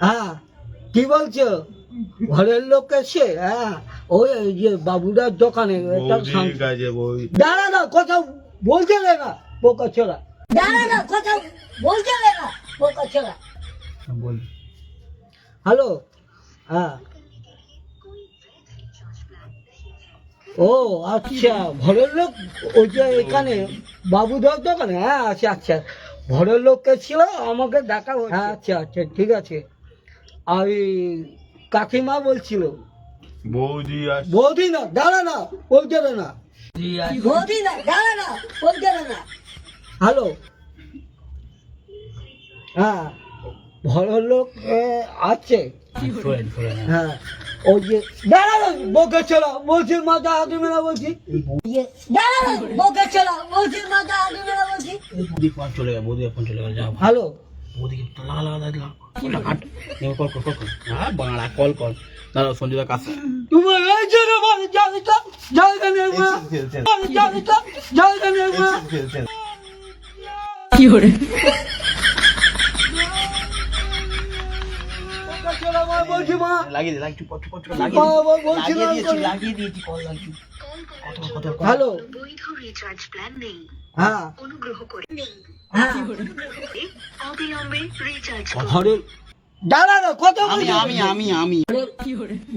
হ্যাঁ কি বলছো? ঘরের লোক এসে হ্যাঁ ওই ওই যে বাবুদার দোকানে দাঁড়া না কথা বলতে দে না বোকা ছোড়া। দাঁড়া না কথা বলতে দে না বোকা ছোড়া। বল। হ্যালো হ্যাঁ। ও আচ্ছা ঘরের লোক ওই যে এখানে বাবুদার দোকানে হ্যাঁ আচ্ছা আচ্ছা। ঘরের লোককে ছিল আমাকে দেখা হচ্ছে। হ্যাঁ আচ্ছা আচ্ছা ঠিক আছে। আর কাকিমা বলছিল। বৌদি বৌদি না দাঁড়া না না। বৌদি না দাঁড়া না বলতে দে না। হ্যালো। হ্যাঁ ঘরের লোক এ, আছে। হ্যাঁ ওই যে দাঁড়া না চলা বলছি মাথা হাতে মেলা বলছি। ইয়ে, চলা বলছি মাথা হাতে মেলা বলছি। বৌদি ফোন চলে গেল বৌদি ফোন চলে গেল হ্যালো। বৌদিকে তো লাগা লাগা লাগা ফোনটা কাট এবার কল কল হ্যাঁ কল কল দাঁড়াও সঞ্জুদা কাছে। তোমার এই জন্য নেই না, হ্যালো? হ্যাঁ। অনুগ্রহ করে হ্যাঁ অবিলম্বে রিচার্জ করুন ঘরের দাঁড়া না কত আমি আমি আমি আমি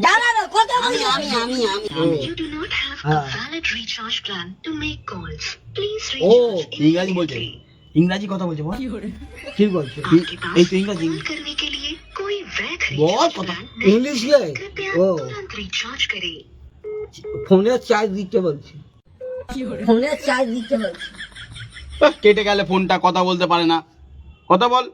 দাঁড়া না কত আমি আমি আমি You do not have Ah. a valid recharge plan to make calls. Please Oh, recharge ইংরাজি বলছে immediately. ইংরাজি কথা বলছে বল কি বলছো आपके पास এই তো ইংরাজি कॉल करने के लिए कोई वैध बहुत रिचार्ज पता। प्लान नहीं इंग्लिश में कृपया ओ तुरंत रिचार्ज करें ফোনে চার্জ দিতে বলছি ফোনে চার্জ দিতে বলছি আহ, কেটে গেলে ফোনটা কথা বলতে পারে না কথা বল